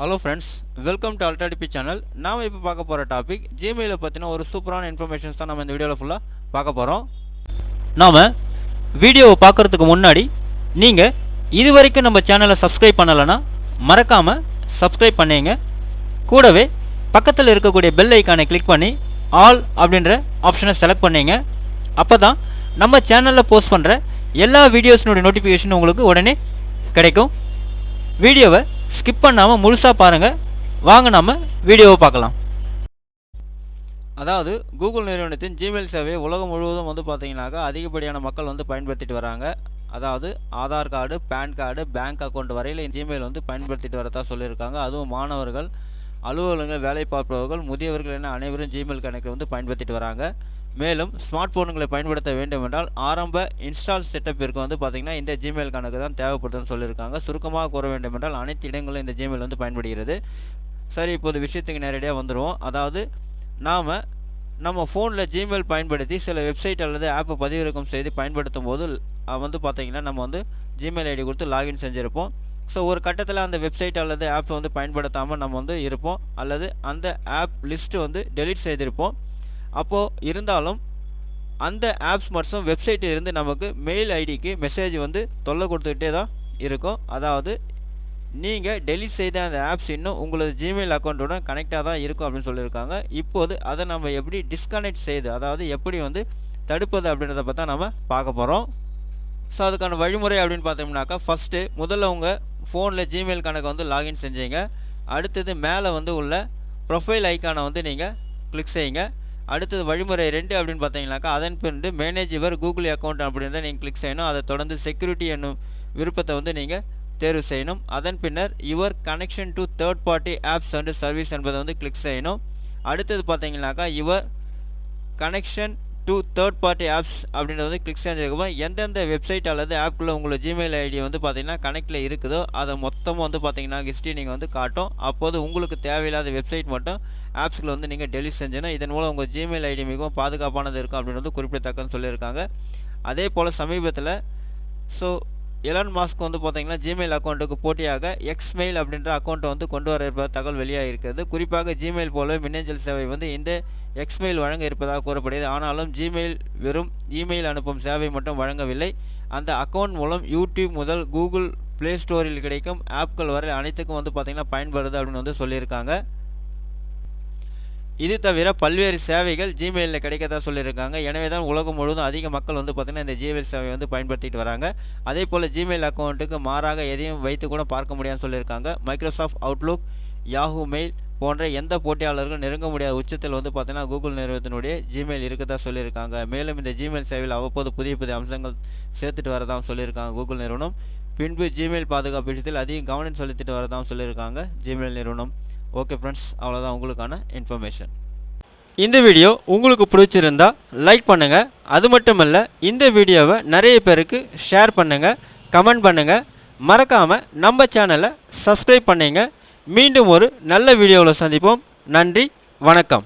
Hello friends welcome to அல்டாடிபி channel நாம் இப்போ பார்க்க போகிற டாபிக் ஜிமெயிலை பற்றின ஒரு சூப்பரான இன்ஃபர்மேஷன்ஸ் தான் நம்ம இந்த வீடியோவில் ஃபுல்லாக பார்க்க போகிறோம் நாம் வீடியோவை பார்க்குறதுக்கு முன்னாடி நீங்கள் இது வரைக்கும் நம்ம சேனலை சப்ஸ்கிரைப் பண்ணலைன்னா மறக்காமல் சப்ஸ்கிரைப் பண்ணிங்க. கூடவே பக்கத்தில் இருக்கக்கூடிய பெல் ஐக்கானை கிளிக் பண்ணி ஆல் அப்படின்ற ஆப்ஷனை செலக்ட் பண்ணிங்க. அப்போ தான் நம்ம சேனலில் போஸ்ட் பண்ணுற எல்லா வீடியோஸினுடைய நோட்டிஃபிகேஷன் உங்களுக்கு உடனே கிடைக்கும். வீடியோவை ஸ்கிப் பண்ணாமல் முழுசாக பாருங்கள் வாங்க நாம் வீடியோவை பார்க்கலாம். அதாவது கூகுள் நிறுவனத்தின் ஜிமெயில் சேவையை உலகம் முழுவதும் வந்து பார்த்திங்கனாக்கா அதிகப்படியான மக்கள் வந்து பயன்படுத்திட்டு வராங்க. அதாவது Aadhaar card pan card bank account வரையில் ஜிமெயில் வந்து பயன்படுத்திட்டு வரதா சொல்லியிருக்காங்க. அதுவும் மாணவர்கள் அலுவலகங்கள் வேலை பார்ப்பவர்கள் முதியவர்கள் என அனைவரும் ஜிமெயில் கணக்கை வந்து பயன்படுத்திட்டு வராங்க. மேலும் ஸ்மார்ட் ஃபோனுங்களை பயன்படுத்த வேண்டும் என்றால் ஆரம்ப இன்ஸ்டால் செட்டப்பிற்கு வந்து பார்த்திங்கன்னா இந்த ஜிமெயில் கணக்கு தான் தேவைப்படுதுன்னு சொல்லியிருக்காங்க. சுருக்கமாக கூற வேண்டும் என்றால் அனைத்து இடங்களும் இந்த ஜிமெயில் வந்து பயன்படுகிறது. சரி இப்போது விஷயத்துக்கு நேரடியாக வந்துடுவோம் அதாவது நாம் நம்ம ஃபோனில் ஜிமெயில் பயன்படுத்தி சில வெப்சைட் அல்லது ஆப்பை பதிவிறக்கம் செய்து பயன்படுத்தும் போது வந்து பார்த்திங்கன்னா நம்ம வந்து ஜிமெயில் ஐடி கொடுத்து லாகின் செஞ்சுருப்போம். ஸோ ஒரு கட்டத்தில் அந்த வெப்சைட் அல்லது ஆப் வந்து பயன்படுத்தாமல் நம்ம வந்து இருப்போம். அல்லது அந்த ஆப் லிஸ்ட்டு வந்து டெலீட் செய்திருப்போம். அப்போது இருந்தாலும் அந்த ஆப்ஸ் மற்றும் வெப்சைட்டில் இருந்து நமக்கு மெயில் ஐடிக்கு மெசேஜ் வந்து தொல்லை கொடுத்துக்கிட்டே தான் இருக்கும். அதாவது நீங்கள் டெலிட் செய்த அந்த ஆப்ஸ் இன்னும் உங்களது ஜிமெயில் அக்கௌண்ட்டுடன் கனெக்டாக தான் இருக்கும் அப்படின்னு சொல்லியிருக்காங்க. இப்போது அதை நம்ம எப்படி டிஸ்கனெக்ட் செய்து அதாவது எப்படி வந்து தடுப்பது அப்படின்றத பார்த்தா நம்ம பார்க்க போகிறோம் ஸோ அதுக்கான வழிமுறை அப்படின்னு பார்த்தோம்னாக்கா ஃபஸ்ட்டு முதல்ல உங்கள் ஃபோனில் ஜிமெயில் கணக்கை வந்து லாகின் செஞ்சீங்க. அடுத்தது மேலே வந்து உள்ள ப்ரொஃபைல் ஐக்கானை வந்து நீங்கள் கிளிக் செய்யுங்க. அடுத்தது வழிமுறை ரெண்டு அப்படின்னு பார்த்தீங்கன்னாக்கா அதன் பிறகு மேனேஜ் யுவர் கூகுள் அக்கௌண்ட் அப்படின்றத நீங்கள் கிளிக் செய்யணும். அதை தொடர்ந்து செக்யூரிட்டி என்னும் விருப்பத்தை வந்து நீங்கள் தேர்வு செய்யணும். அதன் பின்னர் your connection to third party apps and service என்பதை வந்து கிளிக் செய்யணும். அடுத்தது பார்த்தீங்கன்னாக்கா your connection to third party apps அப்படின்றத வந்து கிளிக் செஞ்சதுக்கப்புறம் எந்தெந்த வெப்சைட் அல்லது ஆப்குள்ளே உங்களோட ஜிமெயில் ஐடி வந்து பார்த்தீங்கன்னா கனெக்டில் இருக்குதோ அதை மொத்தமாக வந்து பார்த்தீங்கன்னா ஹிஸ்ட்ரி நீங்கள் வந்து காட்டும். அப்போது உங்களுக்கு தேவையில்லாத வெப்சைட் மட்டும் ஆப்ஸ்களை வந்து நீங்கள் டெலிட் செஞ்சீங்கன்னா இதன் மூலம் உங்கள் ஜிமெயில் ஐடி மிகவும் பாதுகாப்பானது இருக்கும் அப்படின்றது குறிப்பிடத்தக்கன்னு சொல்லியிருக்காங்க. அதே போல் சமீபத்தில் ஸோ எலான் மாஸ்க் வந்து பார்த்தீங்கன்னா ஜிமெயில் அக்கௌண்ட்டுக்கு போட்டியாக எக்ஸ் மெயில் அப்படின்ற அக்கௌண்ட்டை வந்து கொண்டு வர இருப்பதாக தகவல் வெளியாக இருக்கிறது குறிப்பாக ஜிமெயில் போலவே மின்னஞ்சல் சேவை வந்து இந்த எக்ஸ் மெயில் வழங்க இருப்பதாக கூறப்படுகிறது. ஆனாலும் ஜிமெயில் வெறும் இமெயில் அனுப்பும் சேவை மட்டும் வழங்கவில்லை. அந்த அக்கௌண்ட் மூலம் யூடியூப் முதல் கூகுள் ப்ளே ஸ்டோரில் கிடைக்கும் ஆப்கள் வரை அனைத்துக்கும் வந்து பார்த்திங்கன்னா பயன்படுது அப்படின்னு வந்து சொல்லியிருக்காங்க. இது தவிர பல்வேறு சேவைகள் ஜிமெயிலில் கிடைக்கதான் சொல்லியிருக்காங்க. எனவே தான் உலகம் முழுவதும் அதிக மக்கள் வந்து பார்த்திங்கன்னா இந்த ஜிமெயில் சேவையை வந்து பயன்படுத்திட்டு வராங்க. அதே போல் ஜிமெயில் அக்கௌண்ட்டுக்கு மாறாக எதையும் வைத்து கூட பார்க்க முடியாதுன்னு சொல்லியிருக்காங்க. மைக்ரோசாஃப்ட் அவுட்லுக் யாஹூ மெயில் போன்ற எந்த போட்டியாளர்களும் நெருங்க முடியாத உச்சத்தில் வந்து பார்த்தீங்கன்னா கூகுள் நிறுவனத்தினுடைய ஜிமெயில் இருக்கதா சொல்லியிருக்காங்க. மேலும் இந்த ஜிமெயில் சேவையில் அவ்வப்போது புதிய புதிய அம்சங்கள் சேர்த்துட்டு வரதாகவும் சொல்லியிருக்காங்க கூகுள் நிறுவனம். பின்பு ஜிமெயில் பாதுகாப்பு விஷயத்தில் அதிகம் கவனம் செலுத்திட்டு வரதாகவும் சொல்லியிருக்காங்க ஜிமெயில் நிறுவனம். ஓகே ஃப்ரெண்ட்ஸ் அவ்வளோதான் உங்களுக்கான இன்ஃபர்மேஷன் இந்த வீடியோ உங்களுக்கு பிடிச்சிருந்தா லைக் பண்ணுங்கள் அது மட்டும் இல்லை இந்த வீடியோவை நிறைய பேருக்கு ஷேர் பண்ணுங்கள் கமெண்ட் பண்ணுங்கள் மறக்காமல் நம்ம சேனலை சப்ஸ்கிரைப் பண்ணிங்க. மீண்டும் ஒரு நல்ல வீடியோவில் சந்திப்போம். நன்றி வணக்கம்.